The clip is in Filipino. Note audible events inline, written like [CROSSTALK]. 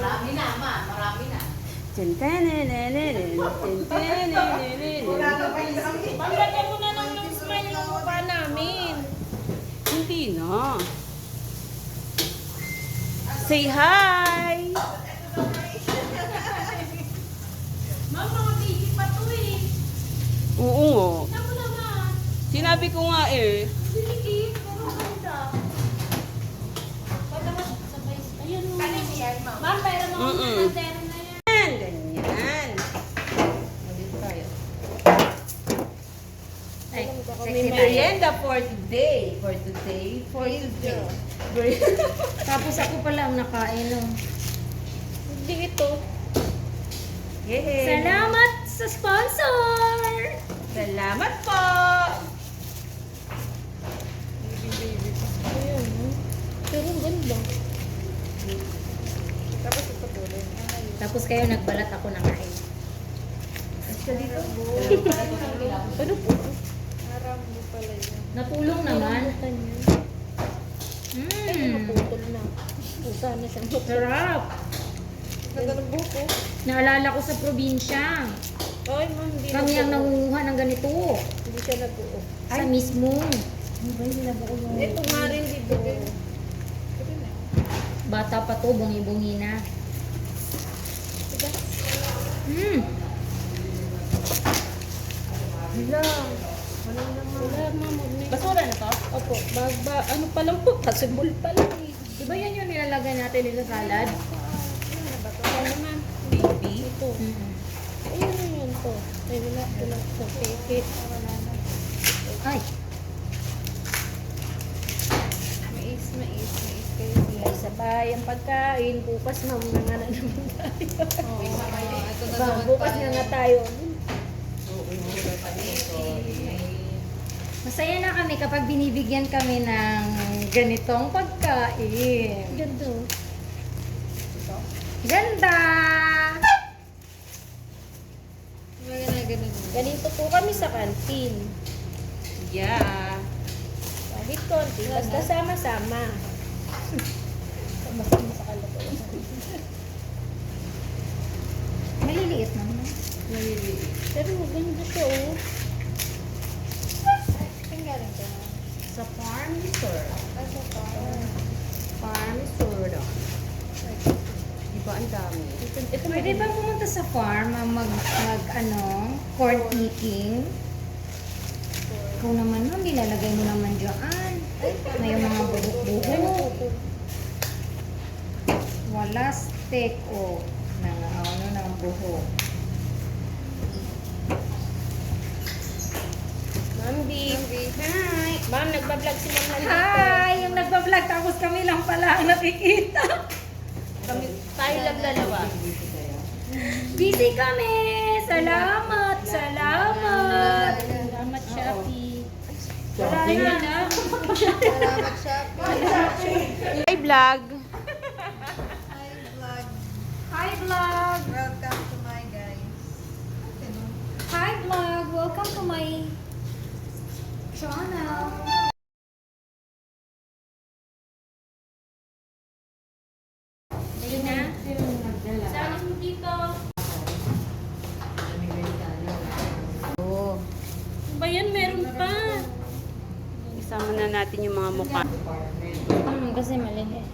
Marami na, ma. Marami na. Tintenenenenen, tintenenenenen. Paglagyan mo na lang ng smile yung mukha namin. Hindi na. Say hi! Ma'am, mga pa to eh. Oo nga. Mo naman. Sinabi ko nga eh. Dinikit, pero ganda. Pwede mo sabay. Ayun mo. Ma'am, Mm-mm. ganyan. Tayo. Ay, May merienda for today. For today. For today. [LAUGHS] Tapos ako pala ang nakain. No? Hindi ito. Yay! Salamat sa sponsor! Salamat po! Tapos kayo nagbalat ako nakain. Ano po? Natulong naman. Ay, Mmm. naputol na. Pusa na siya. Sarap. Nagalabuko. Naalala ko sa probinsya. Ay, ma'am, hindi Kami ang nabuo. nangunguha ng ganito. Hindi siya nabuo. Sa mismo. Ito nga rin, di buo. Bata pa to, bungi-bungi na. Mmm. Wala. Wala naman. Wala, ma'am. huwag na- Basura na to? Opo, bag, ba, ano pa lang po, tasibol pa lang eh. Di ba yan yung nilalagay natin sa salad? Ano ba to? Ano naman? Baby. Ito. Mm. Ayun na yun to. Ay, wala. Wala. Peke. Wala na. Ay, sabay ang pagkain. Bukas na nga na naman tayo. Oo. Ito na naman bukas na nga tayo. Masaya na kami kapag binibigyan kami ng ganitong pagkain. Ganda. Ganda! Mga. Ganito po kami sa kantin. Yeah. Kahit konti, basta sama-sama. Maliliit naman. Pero maganda siya oh. Saan galing ka? Sa farm store. Ah, sa farm. Farm store daw. Di ba ang dami? Ito, ito Pwede ba pumunta sa farm ah, mag, mag ano, corn picking? Ikaw naman ma'am, nilalagay mo naman dyan. May mga buhok-buhok. Wala steak o ng ano ng buhok. Ma'am B. Hi! Ma'am, nagbablog si Ma'am nandito. Hi! Yung nagpa-vlog tapos kami lang pala ang nakikita. Kami, tayo lang dalawa. Busy kami! Salamat! Salamat! Salamat, Shopee. Wala na. Salamat, Shopee. Hi, vlog. Hi, vlog. Hi vlog! Welcome to my guys. Hi vlog! Welcome to my channel. Ayun na. Sama mo dito. Oo. Ba yan, meron pa. Isama na natin yung mga mukha. Hmm, kasi maliit.